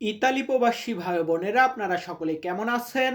Italy প্রবাসী ভাই বোনেরা, আপনারা সকলে কেমন আছেন?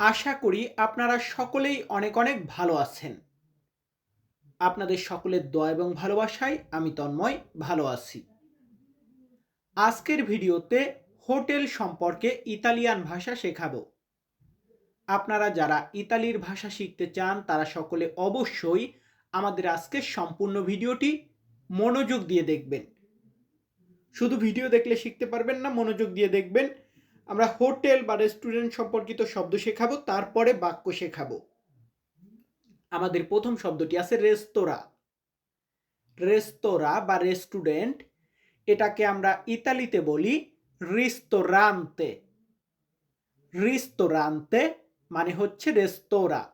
আশা করি আপনারা সকলেই অনেক অনেক ভালো আছেন। আপনাদের সকলের দয়া এবং ভালোবাসায় আমি তন্ময়, ভালো আছি। আজকের ভিডিওতে হোটেল সম্পর্কে ইতালিয়ান ভাষা শেখাবো। আপনারা যারা ইতালির ভাষা শিখতে চান, তারা সকলে অবশ্যই আমাদের আজকের সম্পূর্ণ ভিডিওটি মনোযোগ দিয়ে দেখবেন। শুধু ভিডিও দেখলে শিখতে পারবেন না, মনোযোগ দিয়ে দেখবেন। আমরা হোটেল বা রেস্টুরেন্ট সম্পর্কিত শব্দ শেখাবো, তারপরে বাক্য শেখাবো। আমাদের প্রথম শব্দটি আছে রেস্তোরাঁ। রেস্তোরাঁ বা রেস্টুরেন্ট, এটাকে আমরা ইতালিতে বলি রিস্তোরান্তে রিস্তোরান্তে মানে হচ্ছে রেস্তোরাঁ।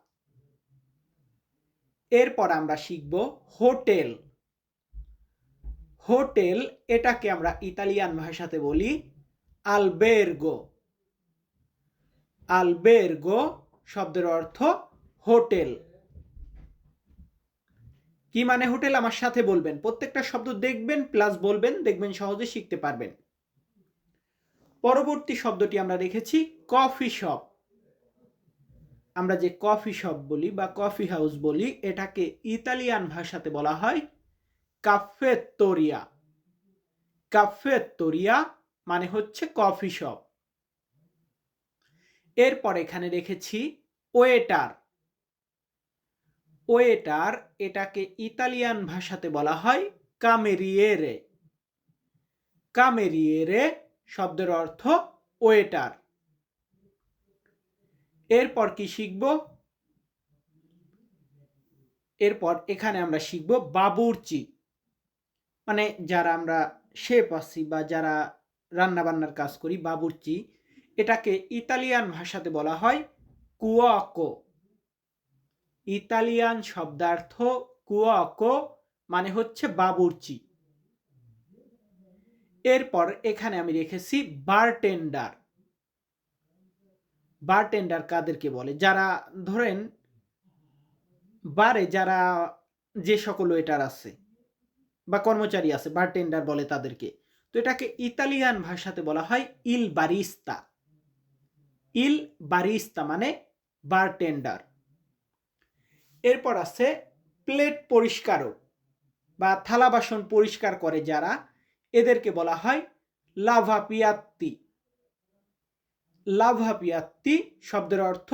এরপর আমরা শিখব হোটেল। হোটেল এটাকে আমরা ইতালিয়ান ভাষাতে বলি আলবেরগো আলবেরগো শব্দের অর্থ হোটেল। কি মানে হোটেল? আমার সাথে বলবেন। প্রত্যেকটা শব্দ দেখবেন প্লাস বলবেন, দেখবেন সহজে শিখতে পারবেন। পরবর্তী শব্দটি আমরা রেখেছি কফি শপ আমরা যে কফি শপ বলি বা কফি হাউস বলি, এটাকে ইতালিয়ান ভাষাতে বলা হয় কাফেত্তরিয়া কাফেত্তরিয়া মানে হচ্ছে কফি শপ এরপর এখানে রেখেছি ওয়েটার ওয়েটার এটাকে ইতালিয়ান ভাষাতে বলা হয় কামেরিয়েরে কামেরিয়েরে শব্দের অর্থ ওয়েটার এরপর কি শিখব? এরপর এখানে আমরা শিখব বাবুর্চি। মানে যারা আমরা শেফ আছি বা যারা রান্না বান্নার কাজ করি, বাবুর্চি, এটাকে ইতালিয়ান ভাষাতে বলা হয় কুয়াকো। ইতালিয়ান শব্দার্থ কুয়াকো মানে হচ্ছে বাবুর্চি। এরপর এখানে আমি রেখেছি বারটেন্ডার। বারটেন্ডার কাদেরকে বলে? যারা, ধরেন, বারে যারা যে সকল ওয়েটার আছে বা কর্মচারী আছে বারটেন্ডার বলে তাদেরকে। তো এটাকে ইতালিয়ান ভাষাতে বলা হয় ইল বারিস্তা। ইল বারিস্তা মানে বারটেন্ডার এরপর আছে প্লেট পরিষ্কারক বা থালা বাসন পরিষ্কার করে যারা, এদেরকে বলা হয় লাভাপিয়াত্তি লাভাপিয়াত্তি শব্দের অর্থ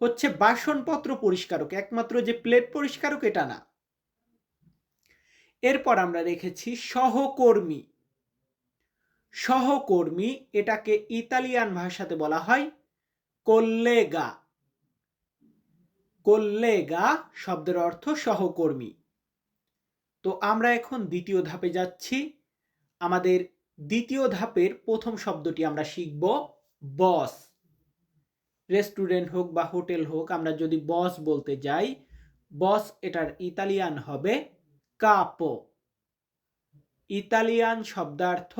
হচ্ছে বাসনপত্র পরিষ্কারক, একমাত্র যে প্লেট পরিষ্কারক এটা না। এরপর আমরা রেখেছি সহকর্মী। সহকর্মী এটাকে ইতালিয়ান ভাষাতে বলা হয় কল্লেগা কল্লেগা শব্দের অর্থ সহকর্মী। তো আমরা এখন দ্বিতীয় ধাপে যাচ্ছি। আমাদের দ্বিতীয় ধাপের প্রথম শব্দটি আমরা শিখব বস রেস্টুরেন্ট হোক বা হোটেল হোক, আমরা যদি বস বলতে যাই বস এটার ইতালিয়ান হবে কাপো ইতালিয়ান শব্দার্থ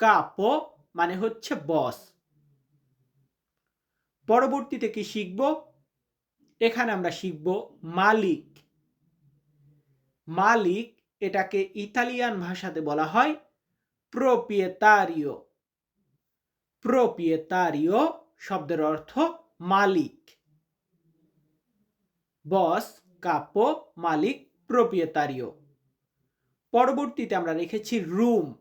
কাপো মানে হচ্ছে বস পরবর্তীতে কি শিখব? এখানে আমরা শিখব মালিক। মালিক এটাকে ইতালিয়ান ভাষাতে বলা হয় প্রোপিয়েতারিও প্রোপিয়েতারিও শব্দের অর্থ মালিক। বস কাপো মালিক প্রোপিয়েতারিও পরবর্তীতে আমরা রেখেছি রুম।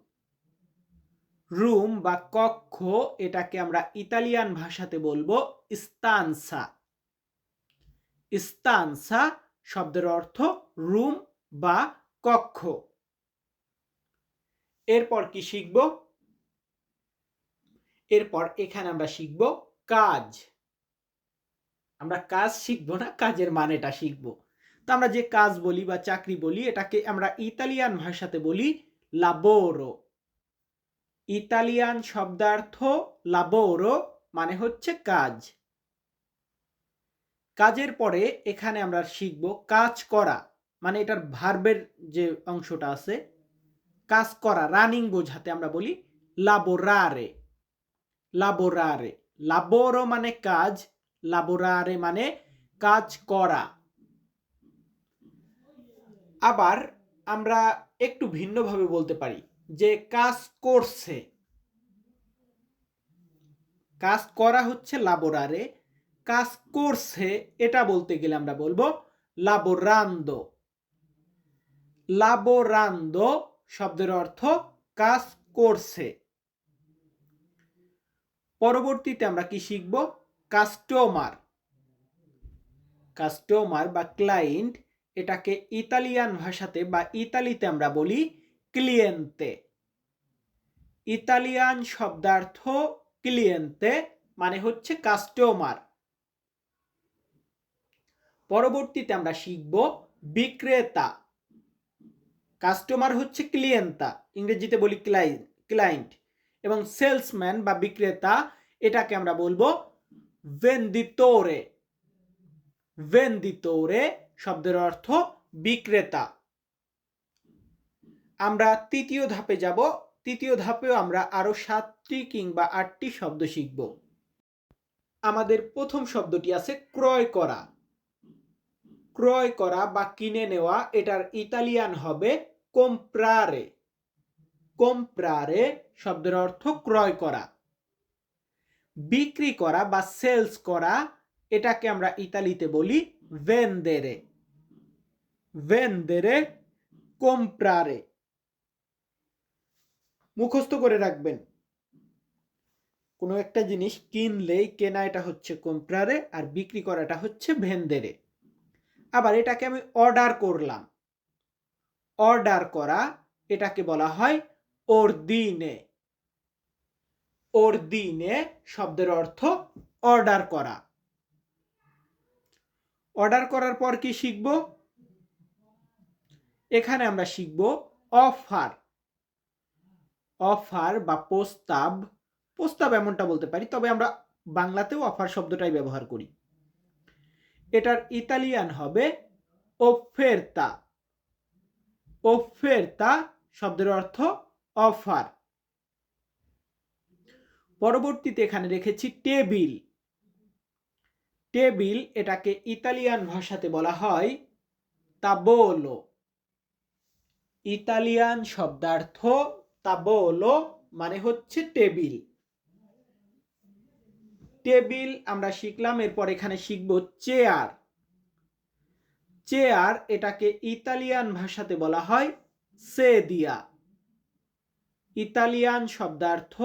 রুম বা কক্ষ, এটাকে আমরা ইতালিয়ান ভাষাতে বলব স্তানসা স্তানসা শব্দের অর্থ রুম বা কক্ষ। এরপর কি শিখব? এরপর এখানে আমরা শিখব কাজ। আমরা কাজ শিখব না, কাজের মানেটা শিখব। তো আমরা যে কাজ বলি বা চাকরি বলি, এটাকে আমরা ইতালিয়ান ভাষাতে বলি লাবোরো ইতালিয়ান শব্দার্থ লাবোরো মানে হচ্ছে কাজ। কাজের পরে এখানে আমরা শিখব কাজ করা মানে এটার ভার্বের যে অংশটা আছে, কাজ করা রানিং বোঝাতে আমরা বলি লাবোরারে লাবোরারে লাবোরো মানে কাজ লাবোরারে মানে কাজ করা। আবার আমরা একটু ভিন্নভাবে বলতে পারি যে কাজ করছে। কাজ করা হচ্ছে লাবোরারে কাজ করছে এটা বলতে গেলে আমরা বলব লাবোরান্দো লাবোরান্দো শব্দের অর্থ কাজ করছে। পরবর্তীতে আমরা কি শিখব? কাস্টমার কাস্টমার বা ক্লায়েন্ট এটাকে ইতালিয়ান ভাষাতে বা ইতালিতে আমরা বলি ক্লিয়েন্তে ইতালিয়ান শব্দার্থ ক্লিয়েন্তে মানে হচ্ছে কাস্টমার পরবর্তীতে আমরা শিখব বিক্রেতা। কাস্টমার হচ্ছে ক্লিয়েন্তা ইংরেজিতে বলি ক্লায়েন্ট এবং সেলসম্যান বা বিক্রেতা, এটাকে আমরা বলব ভেন্দিতোরে ভেন্দিতোরে শব্দের অর্থ বিক্রেতা। আমরা তৃতীয় ধাপে যাব। তৃতীয় ধাপেও আমরা আরও সাতটি কিংবা আটটি শব্দ শিখব। আমাদের প্রথম শব্দটি আছে ক্রয় করা। ক্রয় করা বা কিনে নেওয়া, এটার ইতালিয়ান হবে কোম্প্রারে কোম্প্রারে শব্দের অর্থ ক্রয় করা। বিক্রি করা বা সেলস করা, এটাকে আমরা ইতালিতে বলি ভেন্দেরে ভেন্দেরে কোম্প্রারে মুখস্থ করে রাখবেন। কোনো একটা জিনিস কিনলেই কেনা এটা হচ্ছে কোম্প্রারে আর বিক্রি করাটা হচ্ছে ভেন্দেরে আবার এটাকে আমি অর্ডার করলাম। অর্ডার করা এটাকে বলা হয় অর্দিনে অর্দিনে শব্দের অর্থ অর্ডার করা। অর্ডার করার পর কি শিখব? এখানে আমরা শিখব অফার অফার বা প্রস্তাব প্রস্তাব এমনটা বলতে পারি, তবে আমরা বাংলাতেও অফার শব্দটাই ব্যবহার করি। এটার ইতালিয়ান হবে ওফেরতা ওফেরতা শব্দের অর্থ অফার পরবর্তীতে এখানে রেখেছি টেবিল টেবিল এটাকে ইতালিয়ান ভাষাতে বলা হয় তাবোলো ইতালিয়ান শব্দার্থ তাবোলো মানে হচ্ছে টেবিল। টেবিল আমরা শিখলাম, এরপর এখানে শিখব চেয়ার। চেয়ার এটাকে ইতালিয়ান ভাষাতে বলা হয় সে দিয়া ইতালিয়ান শব্দার্থ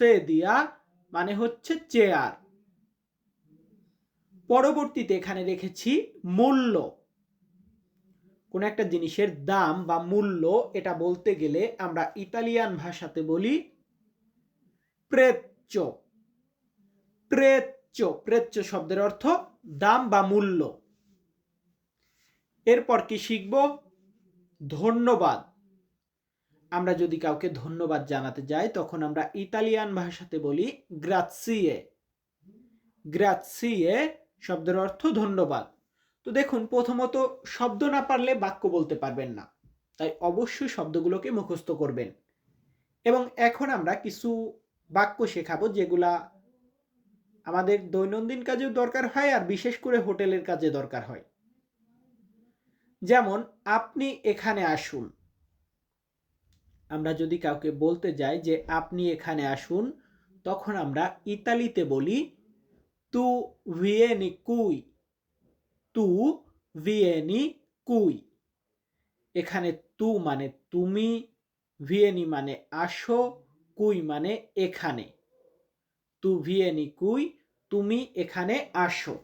সে দিয়া মানে হচ্ছে চেয়ার। পরবর্তীতে এখানে রেখেছি মূল্য। কোন একটা জিনিসের দাম বা মূল্য এটা বলতে গেলে আমরা ইতালিয়ান ভাষাতে বলি প্রেচ্চ প্রেচ্চ প্রেচ্চ শব্দের অর্থ দাম বা মূল্য। এরপর কি শিখব? ধন্যবাদ। আমরা যদি কাউকে ধন্যবাদ জানাতে যাই, তখন আমরা ইতালিয়ান ভাষাতে বলি গ্রাৎসিয়ে গ্রাৎসিয়ে শব্দের অর্থ ধন্যবাদ। তো দেখুন, প্রথমত শব্দ না পারলে বাক্য বলতে পারবেন না। তাই অবশ্যই শব্দগুলোকে মুখস্থ করবেন। এবং এখন আমরা কিছু বাক্য শেখাবো যেগুলা আমাদের দৈনন্দিন কাজেও দরকার হয় আর বিশেষ করে হোটেলের কাজে দরকার হয়। যেমন, আপনি এখানে আসুন। আমরা যদি কাউকে বলতে যাই যে, আপনি এখানে আসুন, তখন আমরা ইতালিতে বলি, তু ভিয়েনি কুই। তু ভিয়েনি কুই। এখানে তু মানে তুমি, ভিয়েনি মানে আসো, কুই মানে এখানে। তু ভিয়েনি কুই, তুমি এখানে আসো।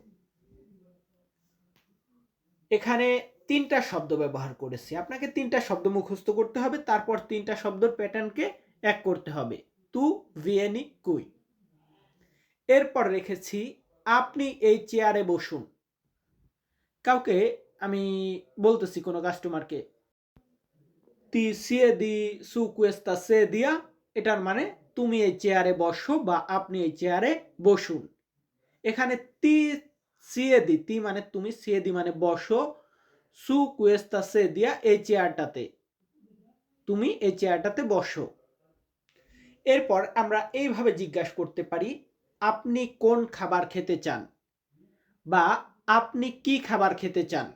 এখানে তিনটা শব্দ ব্যবহার করেছি। আপনাকে তিনটা শব্দ মুখস্থ করতে হবে, তারপর তিনটা শব্দের প্যাটার্নকে এক করতে হবে। তু ভিয়েনি কুই। এরপর রেখেছি, আপনি এই চেয়ারে বসুন। কাউকে আমি বলতেছি কোনো কাস্টমারকে তি সিয়ে দি সু কুয়েস্তা সে দিয়া, এটার মানে তুমি এই চেয়ারে বসো বা আপনি এই চেয়ারে বসুন। এখানে তি সিয়ে দি তি মানে তুমি সিয়ে দি মানে বসো, সু কুয়েস্তা সে দিয়া এই চেয়ারটাতে, তুমি এই চেয়ারটাতে বসো। এরপর আমরা এইভাবে জিজ্ঞাসা করতে পারি, আপনি কোন খাবার খেতে চান? বা আপনি কি খাবার খেতে চান?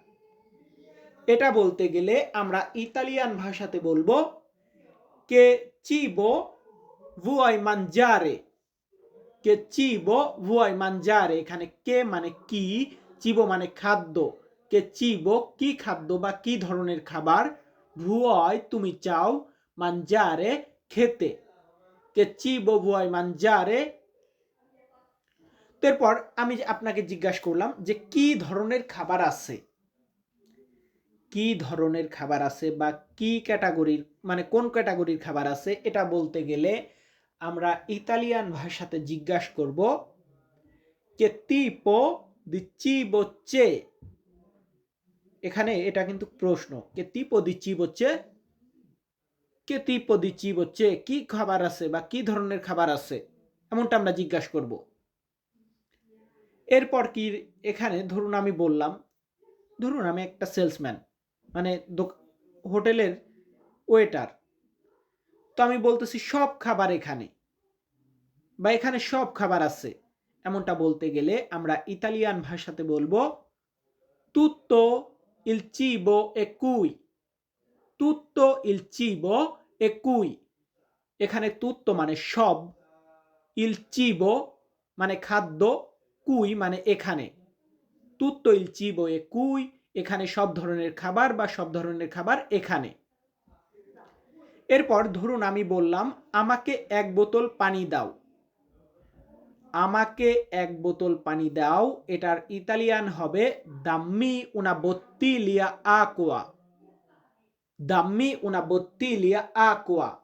এটা বলতে গেলে আমরা ইতালিয়ান ভাষাতে বলব কে চিবো vuoi mangiare? কে চিবো ভুয়াই মানজারে এখানে কে মানে কি চিবো মানে খাদ্য কে চিবো কি খাদ্য বা কি ধরনের খাবার? ভুয়াই তুমি চাও মানজারে খেতে? কে চিবো ভুয়াই মানজারে তারপর আমি যে আপনাকে জিজ্ঞাসা করলাম যে কি ধরনের খাবার আছে? কি ধরনের খাবার আছে বা কি ক্যাটাগরির মানে কোন ক্যাটাগরির খাবার আছে এটা বলতে গেলে আমরা ইতালিয়ান ভাষাতে জিজ্ঞাসা করব tipo di cibo c'è? এখানে এটা কিন্তু প্রশ্ন কে di cibo c'è? কে di cibo c'è? কি খাবার আছে বা কি ধরনের খাবার আছে? এমনটা আমরা জিজ্ঞাসা করব। এরপর কি এখানে ধরুন আমি বললাম, ধরুন আমি একটা সেলসম্যান মানে হোটেলের ওয়েটার তো আমি বলতেছি সব খাবার এখানে বা এখানে সব খাবার আছে। এমনটা বলতে গেলে আমরা ইতালিয়ান ভাষাতে বলব cibo è qui tutto il cibo è qui এখানে তুত্ত মানে সব ইল চিবো মানে খাদ্য কুই মানে এখানে। তুত্ত ইল চিবো এ কুই, এখানে সব ধরনের খাবার বা সব ধরনের খাবার এখানে। এরপর ধরুন আমি বললাম, আমাকে এক বোতল পানি দাও। আমাকে এক বোতল পানি দাও, এটার ইতালিয়ান হবে দাম্মি উনা বত্তি বত্তিলিয়া আকোয়া দাম্মি উনা বত্তি বত্তিলিয়া আকোয়া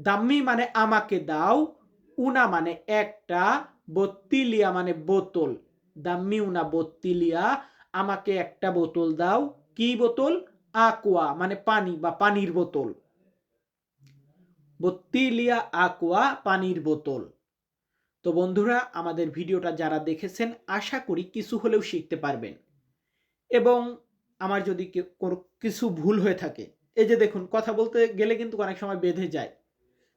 দাম্মি মানে আমাকে দাও, উনা মানে একটা বত্তিলিয়া মানে বোতল। দাম্মি উনা বত্তিলিয়া। আমাকে একটা বোতল দাও। কি বোতল? আকোয়া মানে পানি বা পানির বোতল। বত্তিলিয়া আকোয়া পানির বোতল। তো বন্ধুরা, আমাদের ভিডিওটা যারা দেখেছেন, আশা করি কিছু হলেও শিখতে পারবেন। এবং আমার যদি কিছু ভুল হয়ে থাকে, এই যে দেখুন, কথা বলতে গেলে কিন্তু অনেক সময় বেঁধে যায়।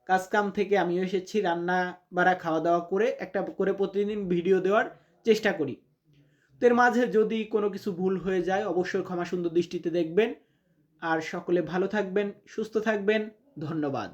কাজ কাম থেকে আমিও এসেছি, রান্না বাড়া খাওয়া দাওয়া করে একটা করে প্রতিদিন ভিডিও দেওয়ার চেষ্টা করি। তো এর মাঝে যদি কোনো কিছু ভুল হয়ে যায়, অবশ্যই ক্ষমা সুন্দর দৃষ্টিতে দেখবেন। আর সকলে ভালো থাকবেন, সুস্থ থাকবেন। ধন্যবাদ।